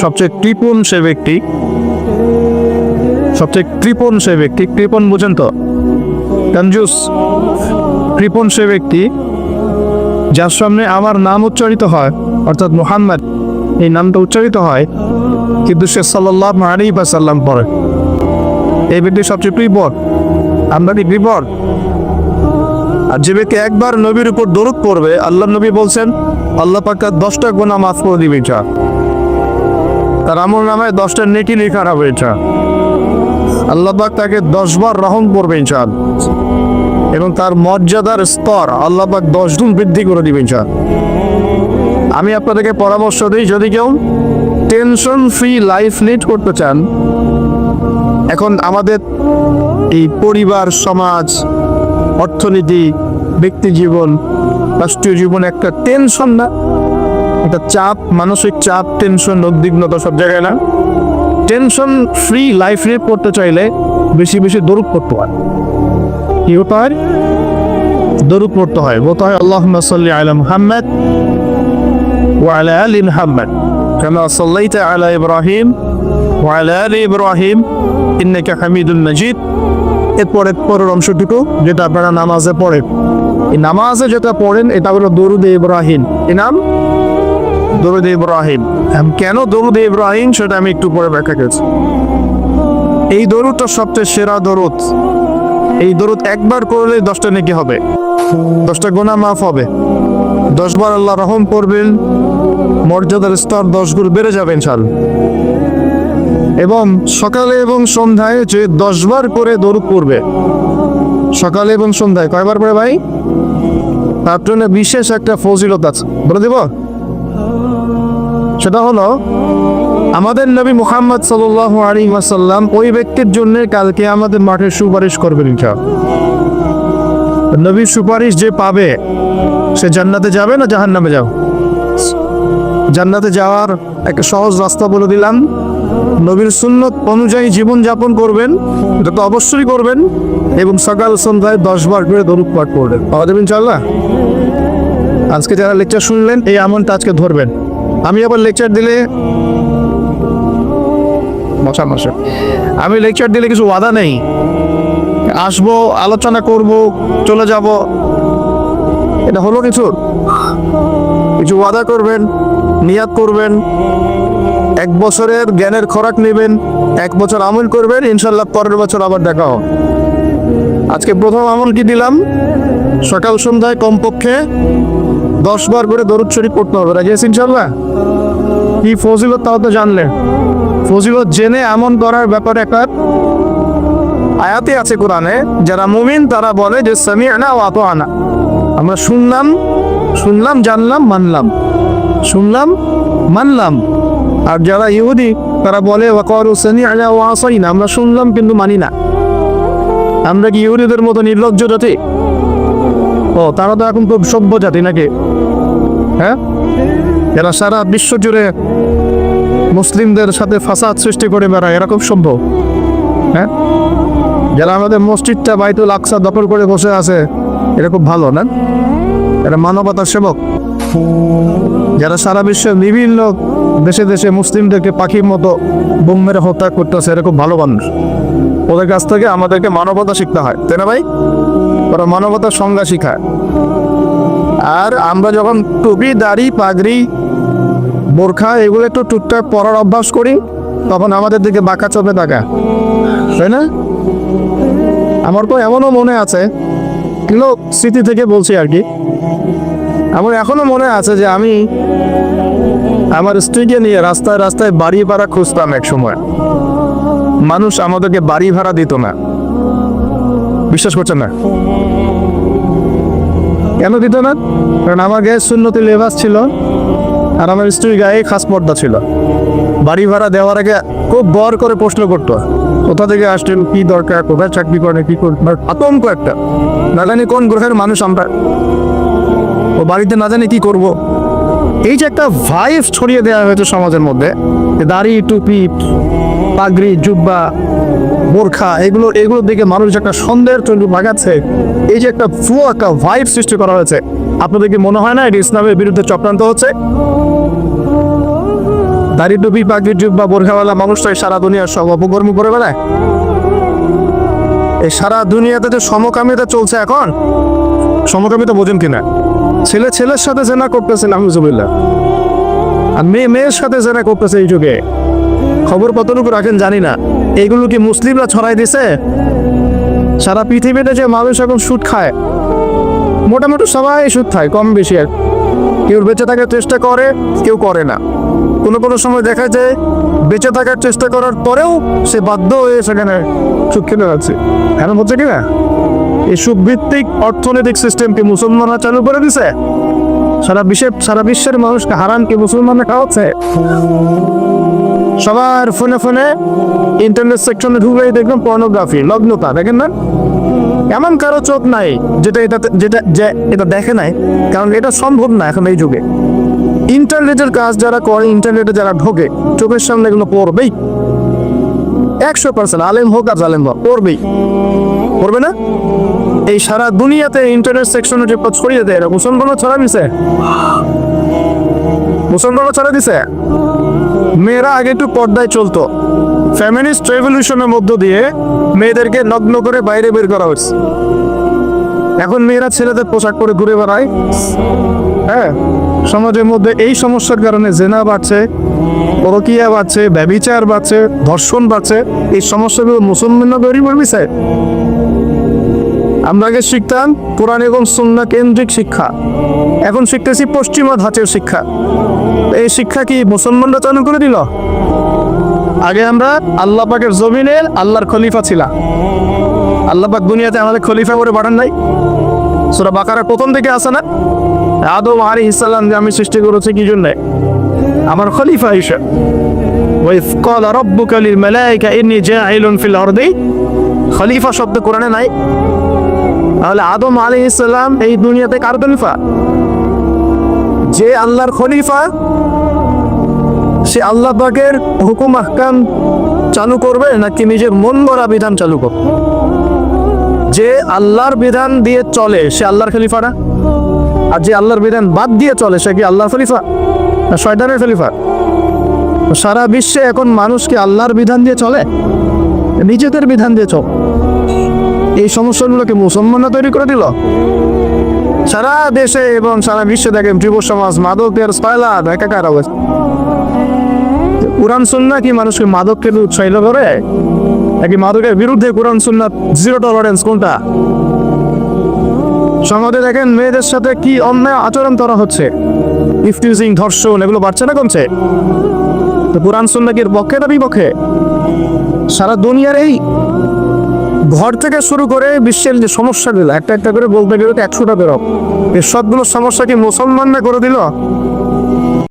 সবচেয়ে কৃপণ সে ব্যক্তি। সবচেয়ে কৃপণ সে ব্যক্তি। কৃপণ বুঝেন তো? কঞ্জুস কৃপণ সে ব্যক্তি, যার সামনে আমার নাম উচ্চারিত হয়, অর্থাৎ মোহাম্মদ, এই নামটা উচ্চারিত হয়, কিন্তু সে সাল্লাহ আলী বা সাল্লাম পড়ে এই ব্যক্তি সবচেয়ে বিপদ আমরা কি বিপদ আর যে ব্যক্তি একবার নবীর উপর দরুদ পড়বে আল্লাহ নবী বলছেন, আল্লাহ পাক্কা দশটা গোনা মাফ করে দিবে চা তার আমল নামায় দশটা নেকি লেখা হবে চা আল্লাহ পাক তাকে দশবার রহম করবে ইনশাল এবং তার মর্যাদার স্তর আল্লাহ পাক দশ গুণ বৃদ্ধি করে দিবে ইনশাল আমি আপনাদেরকে পরামর্শ দিই, যদি কেউ টেনশন ফ্রি লাইফ লিড করতে চান, এখন আমাদের এই পরিবার, সমাজ, অর্থনীতি, ব্যক্তি জীবন, রাষ্ট্রীয় জীবন একটা টেনশন না। একটা চাপ মানসিক চাপ টেনশন উদ্বিগ্নতা সব জায়গায় না টেনশন ফ্রি লাইফ লিড করতে চাইলে বেশি বেশি দরুদ করতে হয় কি হতে হয় দরুদ পড়তে হয় বলতে হয় আল্লাহ সাল্লি আলা মুহাম্মদ وعلى آل محمد كما صليت على إبراهيم وعلى آل إبراهيم إنك حميد مجيد এরপরে পরের অংশটুকু যেটা আপনারা নামাজে পড়েন এই নামাজে যেটা পড়েন এটা হলো দরুদ ইব্রাহিম এই নাম দরুদ ইব্রাহিম। কেন দরুদ ইব্রাহিম সেটা আমি একটু পরে ব্যাখ্যা করছি। এই দরুদটা সবচেয়ে সেরা দরুদ। এই দরুদ একবার করলে দশটা নেকি হবে। দশটা গোনা মাফ হবে। দশবার আল্লাহ রহম করবেন। মর্যাদার স্তর দশ গুণ বেড়ে যাবে ইনশাল এবং সকালে এবং সন্ধ্যায় যে দশবার করে দরুদ পড়বে। সকালে এবং সন্ধ্যায় কয়বার করে ভাই? তার জন্য বিশেষ একটা ফজিলত আছে। বলে দেব? সেটা হলো, আমাদের নবী মুহাম্মদ সাল্লাল্লাহু আলাইহি ওয়াসাল্লাম ওই ব্যক্তির জন্য কালকে আমাদের মাঠে সুপারিশ করবেন ইনশাআল্লাহ। নবীর সুপারিশ যে পাবে, সে জান্নাতে যাবে না জাহান্নামে যাও জান্নাতে যাওয়ার একটা সহজ রাস্তা বলে দিলাম। নবীর সুন্নত অনুযায়ী জীবন যাপন করবেন, এটা তো অবশ্যই করবেন, এবং সকাল সন্ধ্যায় দশ বার করে দরুদ পাঠ করবেন পাওয়া যাবেন ইনশাআল্লাহ? আজকে যারা লেকচার শুনলেন, এই আমনটা আজকে ধরবেন। আমি আবার লেকচার দিলে মশা মশা আমি লেকচার দিলে কিছু ওয়াদা নেই। আসব, আলোচনা করব, চলে যাব। এটা হলো কিছু কিছু ওয়াদা করবেন নিয়াত করবেন, এক বছরের জ্ঞানের খোরাক নেবেন, এক বছর আমল করবেন ইনশাল্লাহ পরের বছর আবার দেখা হবে। আজকে প্রথম আমল কি দিলাম? সকাল সন্ধ্যায় কমপক্ষে দশ বার করে দরুদ শরীফ পড়তে হবে। রাজি আছি ইনশাল্লাহ কি ফজিলত তাও তো জানলেন। ফজিলত জেনে এমন করার ব্যাপারে একটা আয়াতে আছে কোরআনে, যারা মুমিন তারা বলে যে, সামিআনা ওয়া আতাআনা। আমরা শুনলাম শুনলাম, জানলাম, মানলাম। শুনলাম, মানলাম। আর যারা ইহুদি, তারা বলে ওয়াকারু সামিআনা ওয়া আসাইনা। আমরা শুনলাম কিন্তু মানি না। আমরা কি ইহুদিদের মতো নির্লজ্জ জাতি? ও, তারা তো এখন খুব সভ্য জাতি নাকি? হ্যাঁ? এরা সারা বিশ্ব জুড়ে মুসলিমদের সাথে ফাসাদ সৃষ্টি করে বেড়ায়, এরকম সভ্য হ্যাঁ? যারা আমাদের মসজিদটা বাইতুল আকসা দখল করে বসে আছে, এটা খুব ভালো, না? এরা মানবতার সেবক। যারা সারা বিশ্বের বিভিন্ন দেশে দেশে মুসলিমদেরকে পাখির মতো বোম মেরে হত্যা করতেছে, এরা খুব ভালো মানুষ। ওদের কাছ থেকে আমাদেরকে মানবতা শিখতে হয়, তাই না ভাই? ওরা মানবতার সংজ্ঞা শিখায়। আর আমরা যখন টুপি, দাড়ি, পাগড়ি, বোরখা এগুলো একটু টুকটাক পরার অভ্যাস করি, তখন আমাদের দিকে বাঁকা চোখে তাকা তাই না? আমার তো এমনও মনে আছে, এগুলো স্মৃতি থেকে বলছি আর কি। আমার এখনও মনে আছে যে আমি আমার স্ত্রীকে নিয়ে রাস্তায় রাস্তায় বাড়ি ভাড়া খুঁজতাম এক সময়। মানুষ আমাদেরকে বাড়ি ভাড়া দিত না। বিশ্বাস করছেন না? কেন দিত না? কারণ আমার গায়ে শূন্যতি লেবাস ছিল আর আমার স্ত্রীর গায়ে খাস পর্দা ছিল। বাড়ি ভাড়া দেওয়ার আগে খুব বর করে প্রশ্ন করতো, কোথা থেকে আসছেন, কি দরকার, কোথায় চাকরি করেন, কি করেন? মানে আতঙ্ক একটা। না জানি কোন গ্রহের মানুষ আমরা। ও বাড়িতে না জানি কি করব। এই যে একটা ভাইব ছড়িয়ে দেওয়া হয়েছে সমাজের মধ্যে দাড়ি, টুপি, পাগড়ি, জুব্বা বোরখা এগুলো, এগুলোর দিকে মানুষ যে একটা সন্দেহের চন্দ্র ভাগাচ্ছে এই যে একটা ফুয়া একটা ভাইব সৃষ্টি করা হয়েছে আপনাদের কি মনে হয় না এটা ইসলামের বিরুদ্ধে চক্রান্ত হচ্ছে? দাড়ি টুপি, পাগড়ি টুপ বা বোরখাওয়ালা মানুষটাই সারা দুনিয়ার সব অপকর্ম করে বেড়ায়। এই সারা দুনিয়াতে যে সমকামিতা চলছে এখন, সমকামিতা বোঝেন কিনা? ছেলে, ছেলের সাথে জেনা করতেছে নাহুজুবিল্লাহ আর মেয়ে, মেয়ের সাথে জেনা করতেছে এই যুগে। খবর কতটুকু রাখেন জানি না। এইগুলো কি মুসলিমরা ছড়াই দিছে? সারা পৃথিবীতে যে মানুষ এখন সুদ খায়, মোটামুটি সবাই সুদ খায়, কম বেশি আর। কেউ বেঁচে থাকার চেষ্টা করে, কেউ করে না। কোনো কোনো সময় দেখা যায়, বেঁচে থাকার চেষ্টা করার পরেও সে বাধ্য হয়ে সেখানে সুদ খেতে যাচ্ছে এখন হচ্ছে কি না এই সুখভিত্তিক অর্থনৈতিক সিস্টেমকে মুসলমানরা চালু করে দিছে? সারা বিশ্বের সারা বিশ্বের মানুষকে হারান কি মুসলমানরা খাওয়াচ্ছে? সবার ফোনে ফোনে ইন্টারনেট সেকশনে ঢুকে দেখবেন পর্নোগ্রাফি লগ্নতা, দেখেন না? এমন কারও চোখ নাই যেটা এটা, যেটা, যে এটা দেখে নাই, কারণ এটা সম্ভব না এখন এই যুগে। ইন্টারনেটের কাজ যারা করে ইন্টারনেটে যারা ঢোকে, চোখের সামনে এগুলো পড়বেই। একশো পার্সেন্ট আলেম হোক আর জালেম হোক, পড়বেই। পড়বে না? এই সারা দুনিয়াতে ইন্টারনেট সেকশনে যে পথ ছড়িয়ে দেয়, এরা মুসলমানও ছড়া দিছে। মুসলমানও ছড়া দিছে। মেয়েরা আগে একটু পর্দায় চলতো। ফ্যামিলিস্ট রেভলিউশনের মধ্য দিয়ে মেয়েদেরকে নগ্ন করে বাইরে বের করা হয়েছে। এখন মেয়েরা ছেলেদের পোশাক পরে ঘুরে বেড়ায়। হ্যাঁ সমাজের মধ্যে এই সমস্যার কারণে জেনা বাড়ছে, পরকিয়া বাড়ছে ব্যবিচার বাড়ছে, ধর্ষণ বাড়ছে। এই সমস্যাগুলো মুসলমানরা তৈরি করবিছে আমরা আগে শিখতাম কোরআন এবং সুন্না কেন্দ্রিক শিক্ষা। এখন শিখতেছি পশ্চিমা ধাঁচের শিক্ষা। এই শিক্ষা কি মুসলমানরা চালু করে দিল? আগে আমরা আল্লাহ পাকের জমিনে আল্লাহর খলিফা ছিলাম। আল্লাহ পাক দুনিয়াতে আমাদের খলিফা করে পাঠান নাই। সুরা বাকারা প্রথম থেকে আসে না? আদম আলী ইসাল্লাম যে আমি সৃষ্টি করেছি কি জন্য? আমার খলিফা হিসেবে। ক্বালা রাব্বুকা লিল মালাইকা ইন্নী জাইলুন ফিল আরদি। খলিফা শব্দ কোরআনে নাই। তাহলে আদম আলী ইসলাম এই দুনিয়াতে কার খলিফা? যে আল্লাহর খলিফা, সে আল্লাহ পাকের হুকুম, আহকাম চালু করবে নাকি নিজের মন গড়া বিধান চালু করবে? যে আল্লাহর বিধান দিয়ে চলে, সে আল্লাহর খলিফা না? আর যে আল্লাহর বিধান বাদ দিয়ে চলে, সে কি আল্লাহর খলিফা না শয়তানের খলিফা? সারা বিশ্বে এখন মানুষ কি আল্লাহর বিধান দিয়ে চলে? নিজেদের বিধান দিয়ে চল? এই সমস্যাগুলোকে মুসলমানরা তৈরি করে দিল। সারা দেশে এবং সারা বিশ্বে দেখেন যুব সমাজ মাদকের স্পয়লা একাকার অবস্থা। কোরআন সুন্না কি মানুষকে মাদককে উৎসাহিত করে? নাকি মাদকের বিরুদ্ধে কোরআন সুন্না জিরো টলারেন্স কোনটা? সমাজে দেখেন মেয়েদের সাথে কি অন্যায় আচরণ করা হচ্ছে? ইফটিউজিং, ধর্ষণ, এগুলো বাড়ছে না কমছে? তো কোরআন সুন্না কি এর পক্ষে না বিপক্ষে? সারা দুনিয়ার এই ঘর থেকে শুরু করে বিশ্বের যে সমস্যাগুলো, একটা একটা করে বলতে গেলে একশোটা বেরো এই সবগুলো সমস্যা কি মুসলমানরা করে দিল?